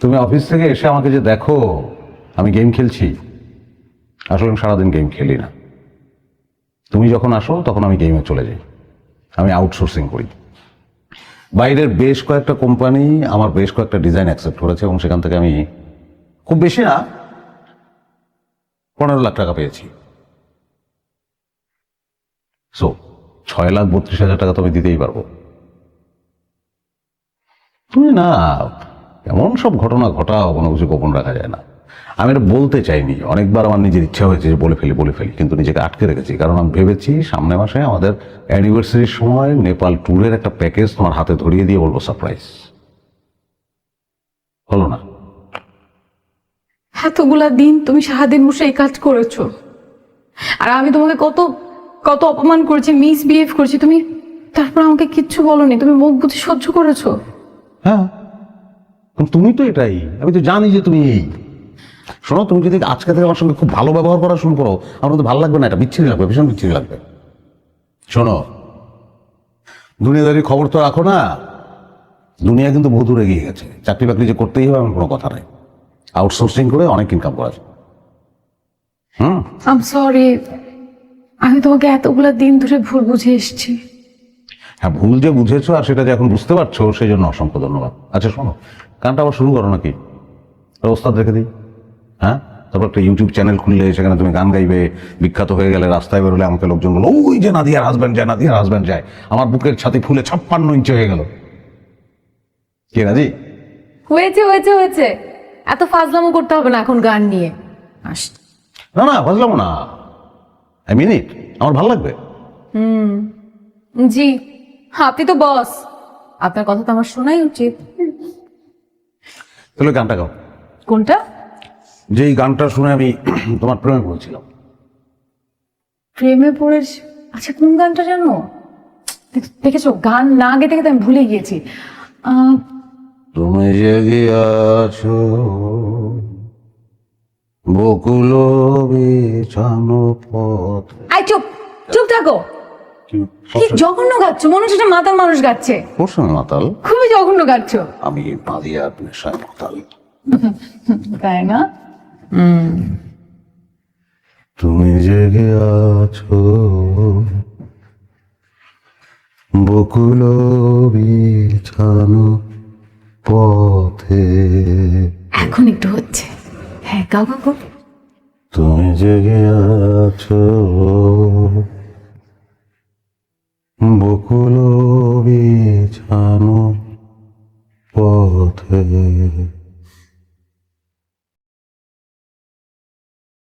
তুমি অফিস থেকে এসে আমাকে যে দেখো, আমি গেম খেলছি। আসলে আমি সারাদিন গেম খেলি না। তুমি যখন আসো, তখন আমি গেমে চলে যাই। আমি আউটসোর্সিং করি। বাইরের বেশ কয়েকটা কোম্পানি আমার বেশ কয়েকটা ডিজাইন অ্যাকসেপ্ট করেছে এবং সেখান থেকে আমি খুব বেশি না, পনেরো লাখ টাকা পেয়েছি। সো ছয় লাখ বত্রিশ হাজার টাকা তো আমি দিতেই পারব। তুমি না এমন সব ঘটনা ঘটাও কোনো কিছু গোপন রাখা যায় না। আমি এটা বলতে চাইনি অনেকবার আমার নিজের ইচ্ছা হয়েছে যে বলে ফেলি বলে ফেলি কিন্তু নিজেকে আটকে রেখেছি। কারণ আমি ভেবেছি সামনে মাসে আমাদের অ্যানিভার্সারির সময় নেপাল ট্যুরের একটা প্যাকেজ তোমার হাতে ধরিয়ে দিয়ে বলব সারপ্রাইজ হলো না। এতগুলা দিন তুমি সারাদিন বসে এই কাজ করেছ। আর আমি তোমাকে কত কত অপমান করেছি মিসবিহেভ করেছি। তুমি তারপর আমাকে কিচ্ছু বলনি তুমি মুখ বুঝে সহ্য করেছ। হ্যাঁ। তুমি তো এটাই। আমি তো জানি যে তুমি এই। শোনো তুমি যদি আজকে থেকে আমার সঙ্গে খুব ভালো ব্যবহার করা শুরু করো আমার তো ভালো লাগবে না এটা বিচ্ছিরি লাগবে ভীষণ বিচ্ছিরি লাগবে। শোনো দুনিয়াদারি খবর তো রাখো না। দুনিয়া কিন্তু বহু দূর এগিয়ে গেছে। চাকরি বাকরি যে করতেই হবে এমন কোনো কথা নেই। আউটসোর্সিং করে অনেক ইনকাম করা যায়। হুম? আম সরি আমি তোমাকে এতগুলা দিন ধরে ভুল বুঝে এসেছি। হ্যাঁ ভুল যে বুঝেছ আর সেটা যে এখন বুঝতে পারছ সেই জন্য অসংখ্য ধন্যবাদ। আচ্ছা শোনো গানটা আবার শুরু করো নাকি? ওস্তাদ রেখে দিই। হ্যাঁ? তারপর একটা ইউটিউব চ্যানেল খুললে সেখানে তুমি গান গাইবে বিখ্যাত হয়ে গেলে রাস্তায় বেরোলে আমাকে লোকজন বলো ওই যে নাদিয়ার হাজব্যান্ড যায় নাদিয়ার হাজব্যান্ড যায়। আমার বুকের ছাতি ফুলে ছাপ্পান্ন ইঞ্চি হয়ে গেল। কে রাজি হয়েছে হয়েছে হয়েছে। এত ফাজলামো করতে হবে না এখন গান নিয়ে। আস না না বুঝলাম না। আই মিন ইট আমার ভালো লাগবে? হুম। জি আপনি তো বস আপনার কথা তো আমার শোনাই উচিত। তাহলে গানটা গাও। কোনটা? যেই গানটা শুনে আমি তোমার প্রেমে পড়েছিলাম। প্রেমে পড়ে আচ্ছা কোন গানটা জানো? দেখেছ? গান না গেতে গেতে আমি ভুলে গিয়েছি। তুমি জেগে আছো বকুল বিছানো পথ। আই চুপ চুপ থাকো। কি জঘন্য গাচ্ছ মনে হচ্ছে একটা মাতাল মানুষ গাচ্ছে। প্রশ্ন মাতাল? খুবই জঘন্য গাচ্ছ। আমি নাদিয়ার নেশায় মাতাল। তাই না? তুমি জেগে আছো বকুল বিছানো পথে। এখন একটু হচ্ছে। হ্যাঁ গাও গাও। তুমি জেগে আছো বকুল বিছানো পথে।